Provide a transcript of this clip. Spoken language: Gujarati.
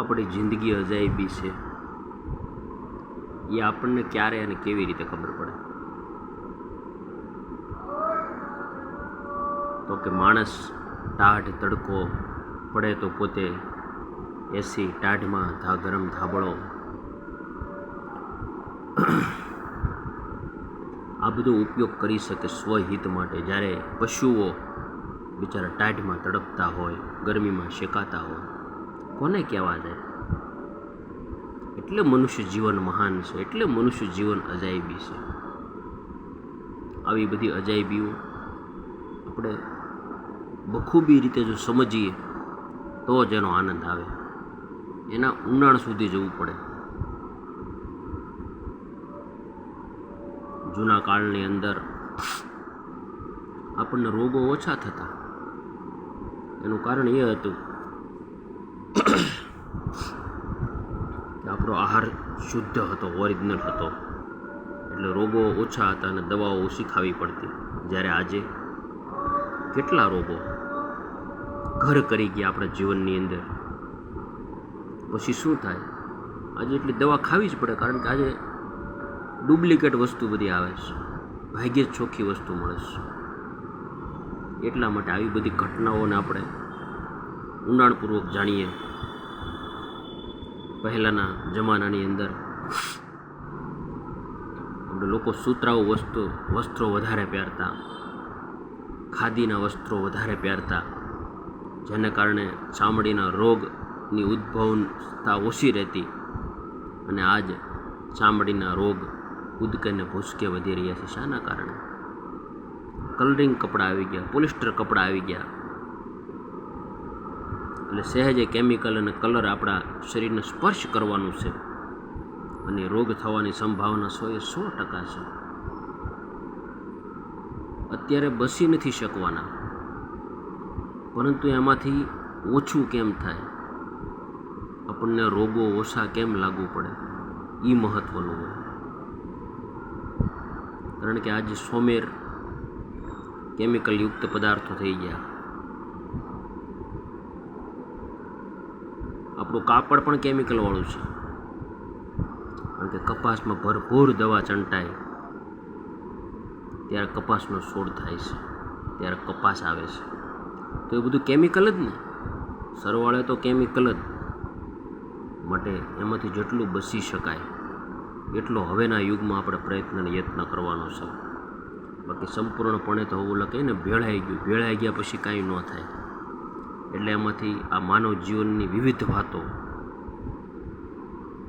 આપણી જિંદગી અજાયબી છે. એ આપણને ક્યારે અને કેવી રીતે ખબર પડે? તો કે માણસ ટાઢ તડકો પડે તો પોતે એસી ટાઢમાં ધા, ગરમ ધાબળો. આ બધો ઉપયોગ કરી શકે સ્વહિત માટે. જ્યારે પશુઓ બિચારા ટાઢમાં તડપતા હોય, ગરમીમાં શેકાતા હોય કોને કહેવા જાય એટલે મનુષ્ય જીવન મહાન છે, એટલે મનુષ્ય જીવન અજાયબી છે. આવી બધી અજાયબીઓ આપણે બખૂબી રીતે જો સમજીએ, તો જ એનો આનંદ આવે. એના ઊંડાણ સુધી જવું પડે. જૂના કાળની અંદર આપણને રોગો ઓછા થતા. એનું કારણ એ હતું આપણો આહાર શુદ્ધ હતો ઓરિજિનલ હતો. એટલે રોગો ઓછા હતા અને દવાઓ ઓછી ખાવી પડતી. જ્યારે આજે કેટલા રોગો ઘર કરી ગયા આપણા જીવનની અંદર. પછી શું થાય? આજે એટલી દવા ખાવી જ પડે, કારણ કે આજે ડુપ્લિકેટ વસ્તુ બધી આવે છે. ભાગ્યે જ ચોખ્ખી વસ્તુ મળે છે. એટલા માટે આવી બધી ઘટનાઓને આપણે ઊંડાણપૂર્વક જાણીએ. પહેલાંના જમાનાની અંદર લોકો સુતરાઉ વસ્તુ, વસ્ત્રો વધારે પહેરતા, ખાદીના વસ્ત્રો વધારે પહેરતા, જેને કારણે ચામડીના રોગની ઉદ્ભવતા ઓછી રહેતી અને આજ ચામડીના રોગ ઉદકને ભૂસકે વધી રહ્યા છે. શાના કારણે? કલરિંગ કપડાં આવી ગયા પોલિસ્ટર કપડાં આવી ગયા. એટલે સહેજે કેમિકલ અને કલર આપણા શરીરને સ્પર્શ કરવાનું છે. અને રોગ થવાની સંભાવના સો એ સો ટકા છે. અત્યારે બસી નથી શકવાના. પરંતુ એમાંથી ઓછું કેમ થાય? આપણને રોગો ઓછા કેમ લાગુ પડે? એ મહત્ત્વનું હોય. કારણ કે આજે સોમેર કેમિકલયુક્ત પદાર્થો થઈ ગયા. આપણું કાપડ પણ કેમિકલવાળું છે. કારણ કે કપાસમાં ભરપૂર દવા ચંટાય ત્યારે કપાસનો છોડ થાય છે. ત્યારે કપાસ આવે છે. તો એ બધું કેમિકલ જ ને. સરવાળે તો કેમિકલ જ. માટે એમાંથી જેટલું બચી શકાય, એટલો હવેના યુગમાં આપણે પ્રયત્ન અને યત્ન કરવાનો છે. બાકી સંપૂર્ણપણે તો હોવું લખે ને ભેળાઈ ગયું. ભેળાઈ ગયા પછી કાંઈ ન થાય. એટલે એમાંથી આ માનવ જીવનની વિવિધ વાતો